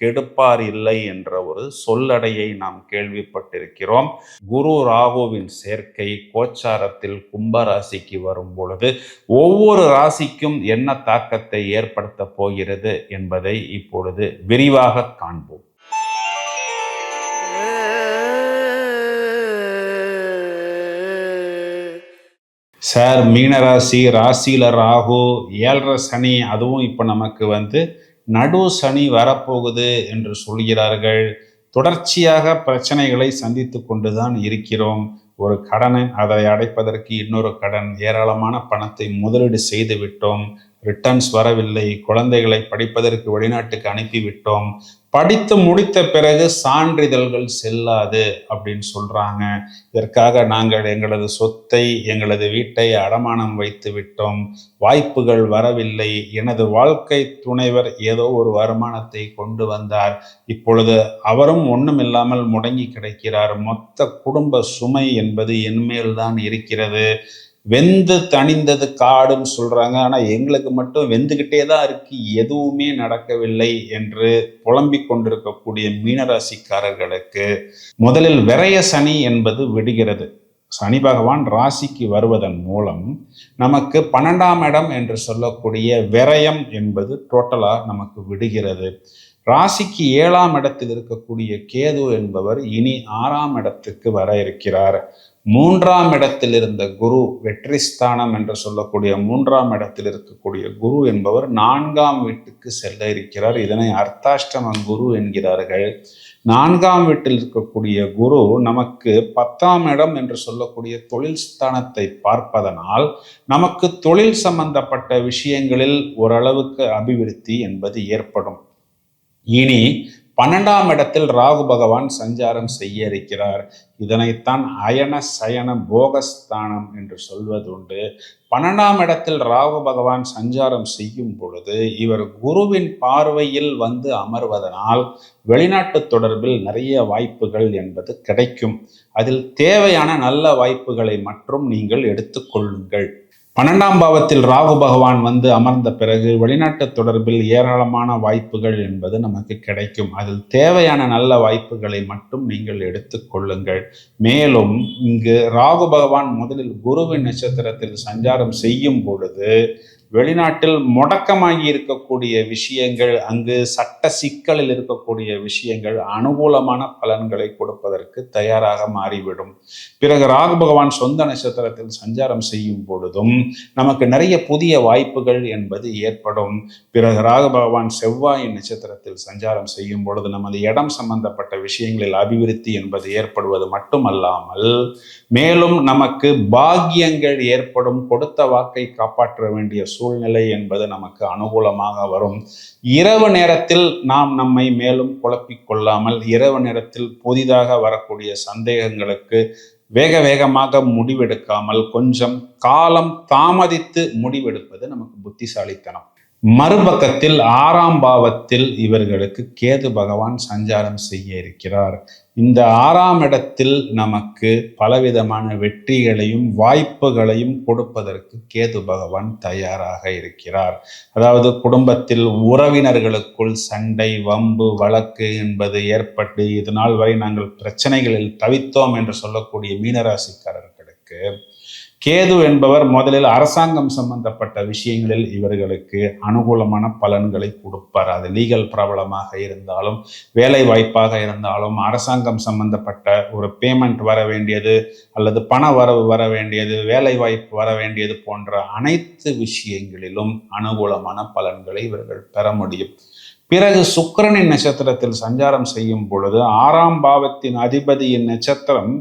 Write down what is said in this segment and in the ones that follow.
கெடுப்பார் இல்லை என்ற ஒரு சொல்லடையை நாம் கேள்விப்பட்டிருக்கிறோம். குரு ராகுவின் சேர்க்கை கோச்சாரத்தில் கும்பராசிக்கு வரும் பொழுது ஒவ்வொரு ராசிக்கும் என்ன தாக்கத்தை ஏற்படுத்த போகிறது என்பதை இப்பொழுது விரிவாக காண்போம். சார் மீனராசி ராசியில ராகு ஏழரை சனி அதுவும் இப்போ நமக்கு வந்து நடு சனி வரப்போகுது என்று சொல்கிறார்கள். தொடர்ச்சியாக பிரச்சனைகளை சந்தித்து கொண்டுதான் இருக்கிறோம். ஒரு கடனை அதை அடைப்பதற்கு இன்னொரு கடன் ஏராளமான பணத்தை முதலீடு செய்து விட்டோம் ரிட்டர்ன்ஸ் வரவில்லை. குழந்தைகளை படிப்பதற்கு வெளிநாட்டுக்கு அனுப்பிவிட்டோம். படித்து முடித்த பிறகு சான்றிதழ்கள் செல்லாது அப்படின்னு சொல்றாங்க. இதற்காக நாங்கள் எங்களது சொத்தை எங்களது வீட்டை அடமானம் வைத்து விட்டோம். வாய்ப்புகள் வரவில்லை. எனது வாழ்க்கை துணைவர் ஏதோ ஒரு வருமானத்தை கொண்டு வந்தார். இப்பொழுது அவரும் ஒண்ணுமில்லாமல் முடங்கி கிடைக்கிறார். மொத்த குடும்ப சுமை என்பது என்மேல்தான் இருக்கிறது. வெந்து தணிந்தது காடுன்னு சொல்றாங்க. ஆனா எங்களுக்கு மட்டும் வெந்துகிட்டே தான் இருக்கு. எதுவுமே நடக்கவில்லை என்று புலம்பிக் கொண்டிருக்கக்கூடிய மீனராசிக்காரர்களுக்கு முதலில் விரைய சனி என்பது விடுகிறது. சனி பகவான் ராசிக்கு வருவதன் மூலம் நமக்கு பன்னெண்டாம் இடம் என்று சொல்லக்கூடிய விரயம் என்பது டோட்டலா நமக்கு விடுகிறது. ராசிக்கு ஏழாம் இடத்தில் இருக்கக்கூடிய கேது என்பவர் இனி ஆறாம் இடத்துக்கு வர இருக்கிறார். மூன்றாம் இடத்தில் இருந்த குரு வெற்றி ஸ்தானம் என்று சொல்லக்கூடிய மூன்றாம் இடத்தில் இருக்கக்கூடிய குரு என்பவர் நான்காம் வீட்டுக்கு செல்ல இருக்கிறார். இதனை அர்த்தாஷ்டம குரு என்கிறார்கள். நான்காம் வீட்டில் இருக்கக்கூடிய குரு நமக்கு பத்தாம் இடம் என்று சொல்லக்கூடிய தொழில் ஸ்தானத்தை பார்ப்பதனால் நமக்கு தொழில் சம்பந்தப்பட்ட விஷயங்களில் ஓரளவுக்கு அபிவிருத்தி என்பது ஏற்படும். இனி பன்னெண்டாம் இடத்தில் ராகு பகவான் சஞ்சாரம் செய்ய இருக்கிறார் இதனைத்தான் அயன சயன போகஸ்தானம் என்று சொல்வதுண்டு. பன்னெண்டாம் இடத்தில் ராகு பகவான் சஞ்சாரம் செய்யும் பொழுது இவர் குருவின் பார்வையில் வந்து அமர்வதனால் வெளிநாட்டு தொடர்பில் நிறைய வாய்ப்புகள் என்பது கிடைக்கும். அதில் தேவையான நல்ல வாய்ப்புகளை மற்றும் நீங்கள் எடுத்துக்கொள்ளுங்கள் பன்னெண்டாம் பாவத்தில் ராகு பகவான் வந்து அமர்ந்த பிறகு வெளிநாட்டு தொடர்பில் ஏராளமான வாய்ப்புகள் என்பது நமக்கு கிடைக்கும். அதில் தேவையான நல்ல வாய்ப்புகளை மட்டும் நீங்கள் எடுத்துக்கொள்ளுங்கள் மேலும் இங்கு ராகு பகவான் முதலில் குருவின் நட்சத்திரத்தில் சஞ்சாரம் செய்யும் பொழுது வெளிநாட்டில் முடக்கமாகி இருக்கக்கூடிய விஷயங்கள் அங்கு சட்ட சிக்கலில் இருக்கக்கூடிய விஷயங்கள் அனுகூலமான பலன்களை கொடுப்பதற்கு தயாராக மாறிவிடும். பிறகு ராகு பகவான் சொந்த நட்சத்திரத்தில் சஞ்சாரம் செய்யும் பொழுதும் நமக்கு நிறைய புதிய வாய்ப்புகள் என்பது ஏற்படும். பிறகு ராகு பகவான் செவ்வாய் நட்சத்திரத்தில் சஞ்சாரம் செய்யும் பொழுது நமது இடம் சம்பந்தப்பட்ட விஷயங்களில் அபிவிருத்தி என்பது ஏற்படுவது மட்டுமல்லாமல் மேலும் நமக்கு பாக்கியங்கள் ஏற்படும் கொடுத்த வாக்கை காப்பாற்ற வேண்டிய சூழ்நிலை என்பது நமக்கு அனுகூலமாக வரும். இரவு நேரத்தில் நாம் நம்மை மேலும் குழப்பிக் கொள்ளாமல் இரவு நேரத்தில் புதிதாக வரக்கூடிய சந்தேகங்களுக்கு வேக வேகமாக முடிவெடுக்காமல் கொஞ்சம் காலம் தாமதித்து முடிவெடுப்பது நமக்கு புத்திசாலித்தனம். மறுபக்கத்தில் ஆறாம் பாவத்தில் இவர்களுக்கு கேது பகவான் சஞ்சாரம் செய்ய இருக்கிறார். இந்த ஆறாம் இடத்தில் நமக்கு பலவிதமான வெற்றிகளையும் வாய்ப்புகளையும் கொடுப்பதற்கு கேது பகவான் தயாராக இருக்கிறார். அதாவது குடும்பத்தில் உறவினர்களுக்குள் சண்டை வம்பு வழக்கு என்பது ஏற்பட்டு இது நாள் வரை நாங்கள் பிரச்சனைகளில் தவித்தோம் என்று சொல்லக்கூடிய மீனராசிக்காரர்களுக்கு கேது என்பவர் முதலில் அரசாங்கம் சம்பந்தப்பட்ட விஷயங்களில் இவர்களுக்கு அனுகூலமான பலன்களை கொடுப்பார். அது லீகல் ப்ராப்ளமாக இருந்தாலும் வேலை வாய்ப்பாக இருந்தாலும் அரசாங்கம் சம்பந்தப்பட்ட ஒரு பேமெண்ட் வர வேண்டியது அல்லது பண வரவு வர வேண்டியது வேலை வாய்ப்பு வர வேண்டியது போன்ற அனைத்து விஷயங்களிலும் அனுகூலமான பலன்களை இவர்கள் பெற முடியும். பிறகு சுக்கரனின் நட்சத்திரத்தில் சஞ்சாரம் செய்யும் பொழுது ஆறாம் பாவத்தின் அதிபதியின் நட்சத்திரம்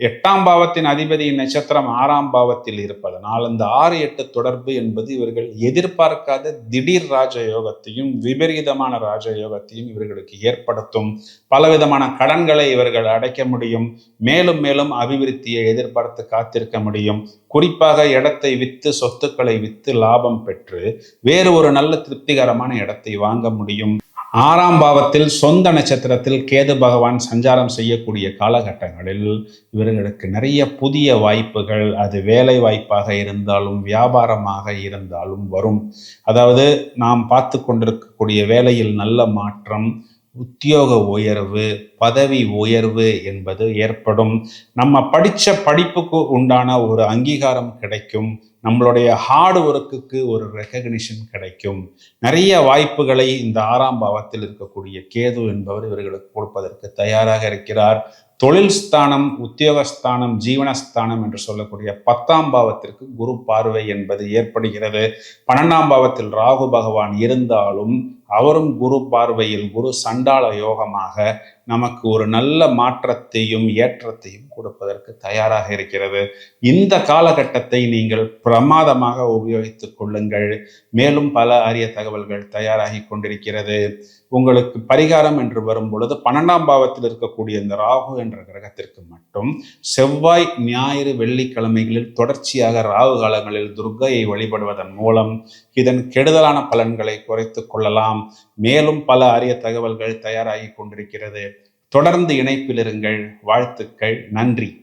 எட்டாம் பாவத்தின் அதிபதியின் நட்சத்திரம் ஆறாம் பாவத்தில் இருப்பதனால் அந்த ஆறு எட்டு தொடர்பு என்பது இவர்கள் எதிர்பார்க்காத திடீர் ராஜயோகத்தையும் விபரீதமான ராஜயோகத்தையும் இவர்களுக்கு ஏற்படுத்தும். பலவிதமான கடன்களை இவர்கள் அடைக்க முடியும். மேலும் மேலும் அபிவிருத்தியை எதிர்பார்த்து காத்திருக்க முடியும். குறிப்பாக இடத்தை வித்து சொத்துக்களை வித்து லாபம் பெற்று வேறு ஒரு நல்ல திருப்திகரமான இடத்தை வாங்க முடியும். ஆறாம் பாவத்தில் சொந்த நட்சத்திரத்தில் கேது பகவான் சஞ்சாரம் செய்யக்கூடிய காலகட்டங்களில் இவர்களுக்கு நிறைய புதிய வாய்ப்புகள் அது வேலை வாய்ப்பாக இருந்தாலும் வியாபாரமாக இருந்தாலும் வரும். அதாவது நாம் பார்த்து கொண்டிருக்கக்கூடிய வேலையில் நல்ல மாற்றம் உத்தியோக உயர்வு பதவி உயர்வு என்பது ஏற்படும். நம்ம படித்த படிப்புக்கு உண்டான ஒரு அங்கீகாரம் கிடைக்கும். நம்மளுடைய ஹார்ட் ஒர்க்குக்கு ஒரு ரெக்கக்னிஷன் கிடைக்கும். நிறைய வாய்ப்புகளை இந்த ஆறாம் பாவத்தில் இருக்கக்கூடிய கேது என்பவர் இவர்களுக்கு கொடுப்பதற்கு தயாராக இருக்கிறார். தொழில் ஸ்தானம் உத்தியோகஸ்தானம் ஜீவனஸ்தானம் என்று சொல்லக்கூடிய பத்தாம் பாவத்திற்கு குரு பார்வை என்பது ஏற்படுகிறது. பன்னெண்டாம் பாவத்தில் ராகு பகவான் இருந்தாலும் அவரும் குரு பார்வையில் குரு சண்டாள யோகமாக நமக்கு ஒரு நல்ல மாற்றத்தையும் ஏற்றத்தையும் கொடுப்பதற்கு தயாராக இருக்கிறது. இந்த காலகட்டத்தை நீங்கள் பிரமாதமாக உபயோகித்துக் கொள்ளுங்கள். மேலும் பல அரிய தகவல்கள் தயாராகி கொண்டிருக்கிறது. உங்களுக்கு பரிகாரம் என்று வரும் பொழுது பன்னெண்டாம் பாவத்தில் இருக்கக்கூடிய இந்த ராகு என்ற கிரகத்திற்கு மட்டும் செவ்வாய் ஞாயிறு வெள்ளிக்கிழமைகளில் தொடர்ச்சியாக ராகு காலங்களில் துர்கையை வழிபடுவதன் மூலம் இதன் கெடுதலான பலன்களை குறைத்து கொள்ளலாம். மேலும் பல அரிய தகவல்கள் தயாராகி கொண்டிருக்கிறது. தொடர்ந்து இணைப்பில் இருங்கள். வாழ்த்துக்கள். நன்றி.